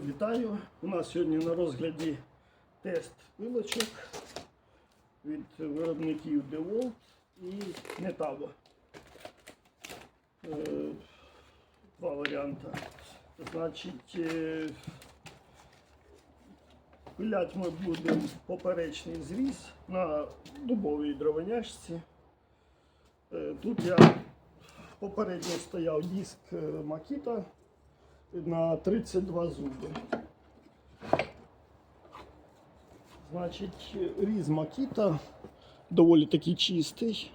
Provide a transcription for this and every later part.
Вітаю! У нас сьогодні на розгляді тест пилочок від виробників DeWalt і Metabo. Е, Два варіанти. Значить, е, пиляти ми будемо поперечний зріз на дубовій дровоняшці. Е, Тут я попередньо стояв диск Makita на 32 зуби. Значить, різ Макіта доволі таки чистий.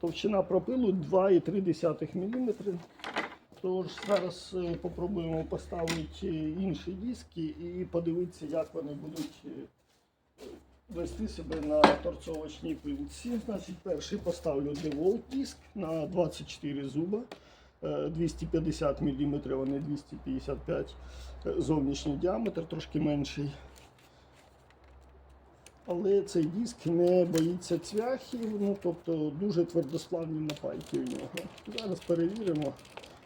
Товщина пропилу 2,3 мм. Тож зараз е, попробуємо поставити інші диски і подивитися, як вони будуть е, вести себе на торцовочній пилці. Значить, перший поставлю DeWalt диск на 24 зуба. Е, 250 мм, вони 255 е, зовнішній діаметр, трошки менший. Але цей диск не боїться цвяхів, ну тобто дуже твердосплавні напайки у нього. Зараз перевіримо,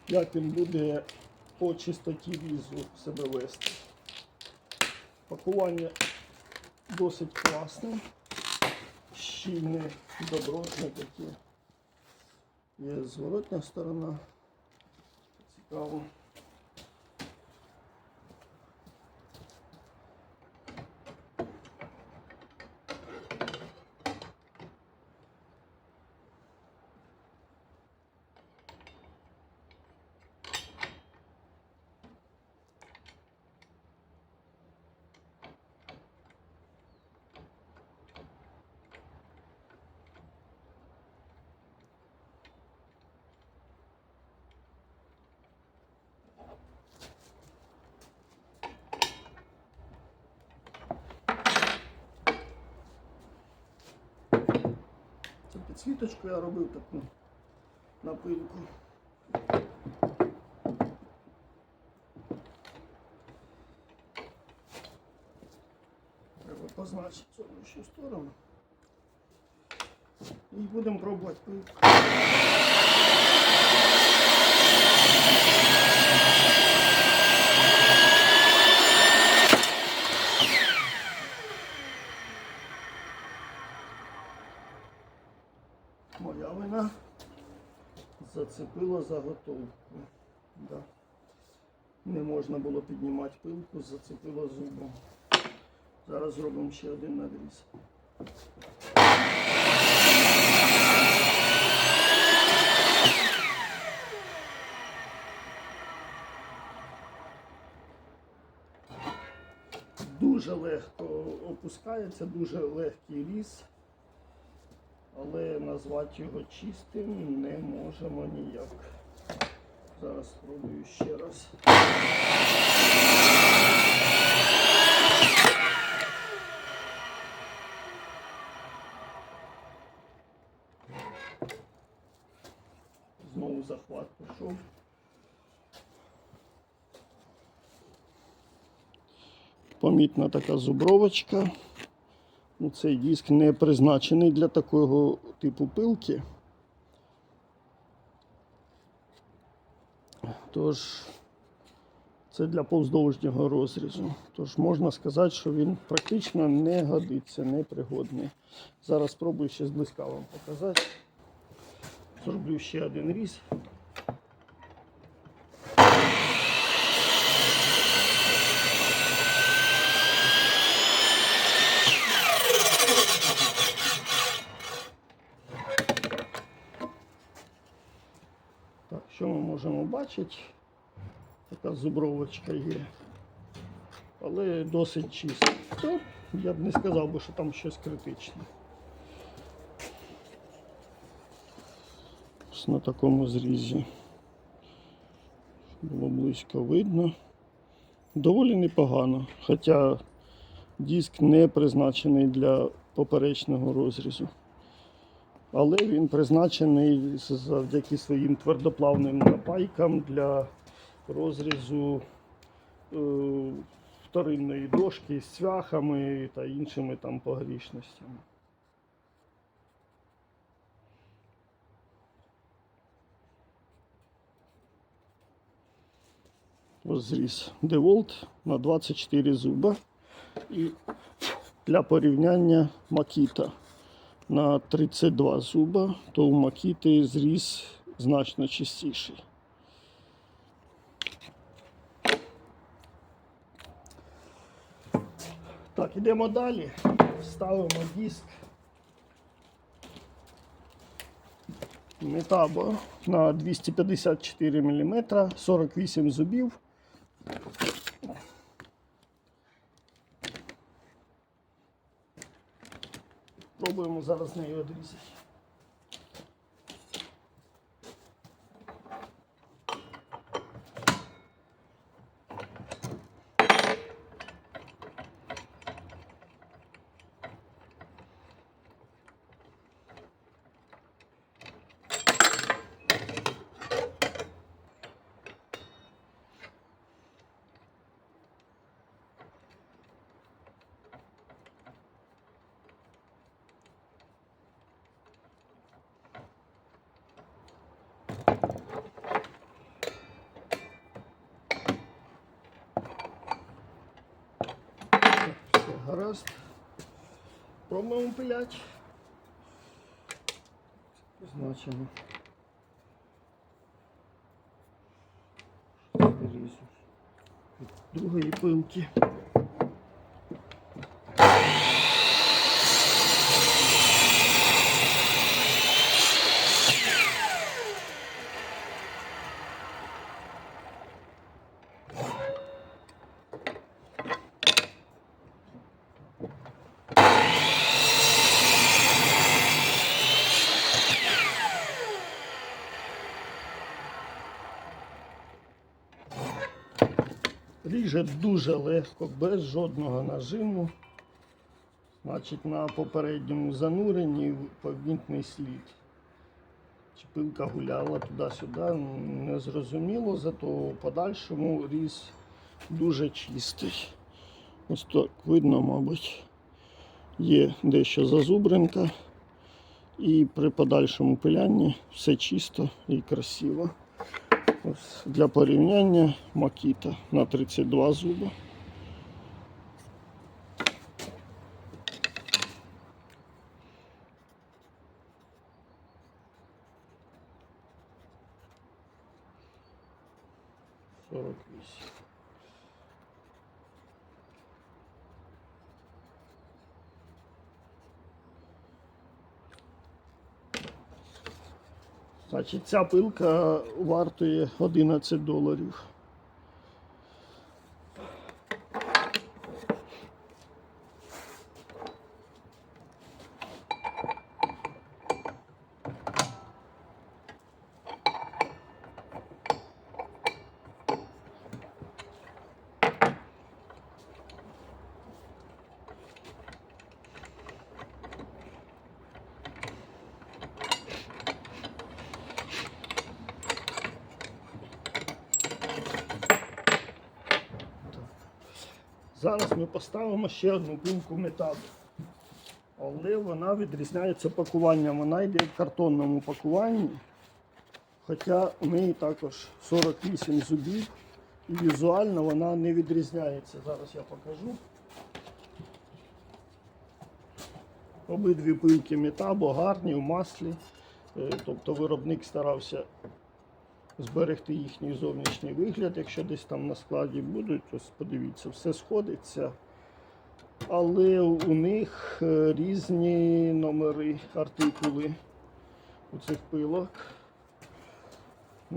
як він буде по чистоті різу себе вести. Пакування досить класний, щільний добротний такий. Є зворотня сторона. Цікаво. Це підсвіточку я робив таку напилку. Треба позначити зовнішню сторону. І будемо пробувати пилку. Моя вина зацепила заготовку. Да. Не можна було піднімати пилку, зацепила зубом. Зараз зробимо ще один надріз. Дуже легко опускається, дуже легкий різ але назвати його чистим не можемо ніяк. Зараз спробую ще раз. Знову захват пішов. Помітна така зубровочка. Ну, Цей диск не призначений для такого типу пилки. Тож це для повздовжнього розрізу. Тож можна сказати, що він практично не годиться, не пригодний. Зараз спробую ще зблизька вам показати. Зроблю ще один різ. Так, що ми бачити? Така зубровочка є. Але досить чиста. То я б не сказав що там щось критичне. Ось на такому зрізі. Було близько видно. Доволі непогано. Хоча диск не призначений для поперечного розрізу. Але він призначений завдяки своїм твердоплавним напайкам для розрізу е, вторинної дошки з цвяхами та іншими там погрішностями. Ось зріз Деволт на 24 зуба. І для порівняння Макіта на 32 зуба, то у Макіти зріз значно чистіший. Так, ідемо далі. Ставимо диск Метабо на 254 мм, 48 зубів. Пробуємо зараз нею відрізати. Все гаразд. Пробуємо пилять. Позначено. Від другої пилки. Ріже дуже легко, без жодного нажиму. Значить, на попередньому зануренні помітний слід. Чи пилка гуляла туди-сюди, не зрозуміло, зато в подальшому різ дуже чистий. Ось так видно, мабуть, є дещо зазубринка. І при подальшому пилянні все чисто і красиво. Ось для порівняння Макіта на 32 зуба. Сорок вісім. Значить, ця пилка вартує 11 доларів. Зараз ми поставимо ще одну пилку металу. Але вона відрізняється пакуванням. Вона йде в картонному пакуванні. Хоча у неї також 48 зубів і візуально вона не відрізняється. Зараз я покажу. Обидві пилки метабо гарні в маслі. Е, Тобто виробник старався зберегти їхній зовнішній вигляд. Якщо десь там на складі будуть, то подивіться, все сходиться. Але у них е, різні номери, артикули у цих пилок.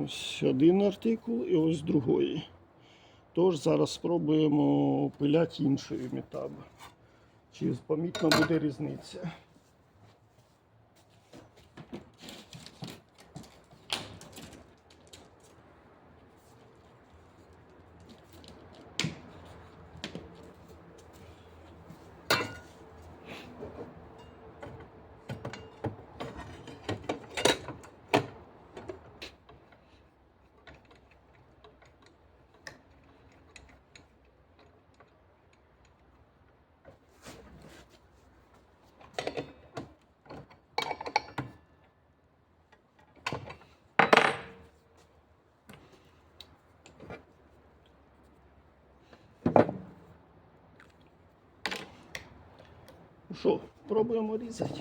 Ось один артикул і ось другої. Тож зараз спробуємо пиляти іншою метаби. Чи помітно буде різниця. Що, пробуємо різати.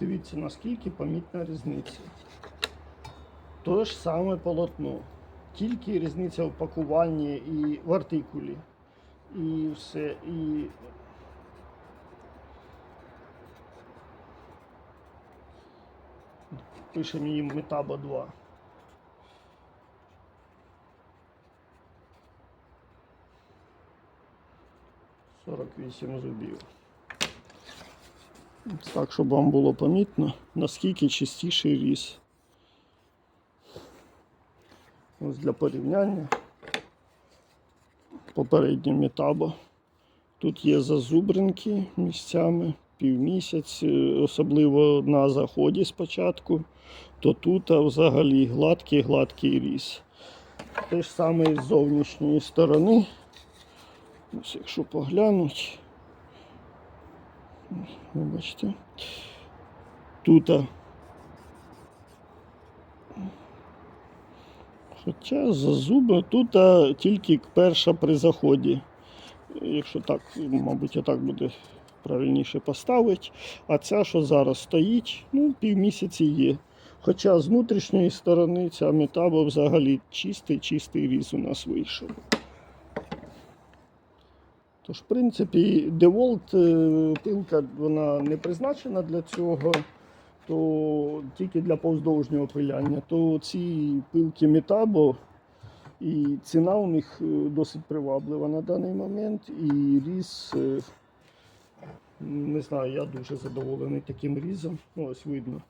Дивіться, наскільки помітна різниця. То ж саме полотно. Тільки різниця в пакуванні і в артикулі. І все. І... Пишемо їм Метаба 2. Сорок вісім зубів. Так, щоб вам було помітно, наскільки чистіший ріс. Ось для порівняння. Попереднє метабо. Тут є зазубринки місцями, півмісяць, е, особливо на заході спочатку, то тут а взагалі гладкий гладкий ріс. Те ж саме з зовнішньої сторони. Ось якщо поглянуть. Вибачте. Тут. Хоча за зуби тут тільки перша при заході. Якщо так, мабуть, отак буде правильніше поставити. А ця, що зараз стоїть, ну, півмісяці є. Хоча з внутрішньої сторони ця метаба взагалі чистий, чистий різ у нас вийшов. Тож, в принципі, DeWalt е, пилка вона не призначена для цього, то тільки для повздовжнього пиляння. То ці пилки Metabo і ціна у них е, досить приваблива на даний момент. І різ, е, не знаю, я дуже задоволений таким різом. Ну, ось видно.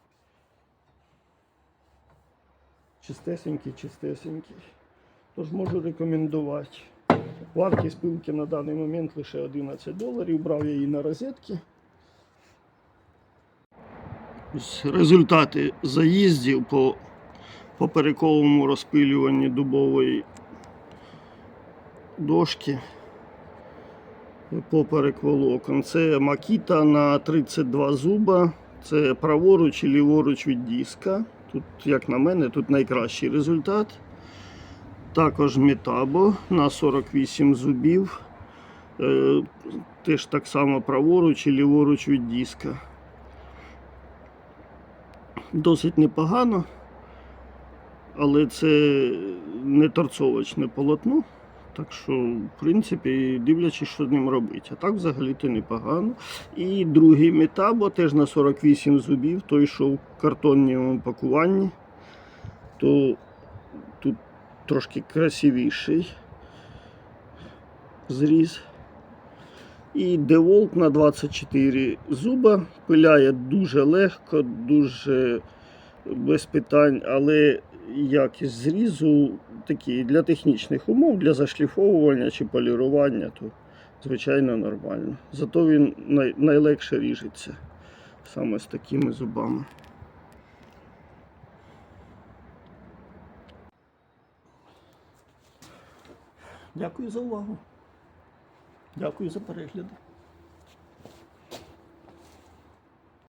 Чистесенький, чистесенький. Тож можу рекомендувати. Вартість пилки на даний момент лише 11 доларів. Брав я її на розетки. Ось Результати заїздів по поперековому розпилюванні дубової дошки поперек волокон. Це макіта на 32 зуба. Це праворуч і ліворуч від диска. Тут, як на мене, тут найкращий результат. Також метабо на 48 зубів. Е, Теж так само праворуч і ліворуч від диска. Досить непогано, але це не торцовочне полотно. Так що, в принципі, дивлячись, що з ним робити. А так взагалі-то непогано. І другий метабо теж на 48 зубів, той, що в картонному пакуванні, то тут трошки красивіший зріз. І DeWalt на 24 зуба пиляє дуже легко, дуже без питань, але якість зрізу такі для технічних умов, для зашліфовування чи полірування, то звичайно нормально. Зато він най- найлегше ріжеться саме з такими зубами. Дякую за увагу. Дякую за перегляди.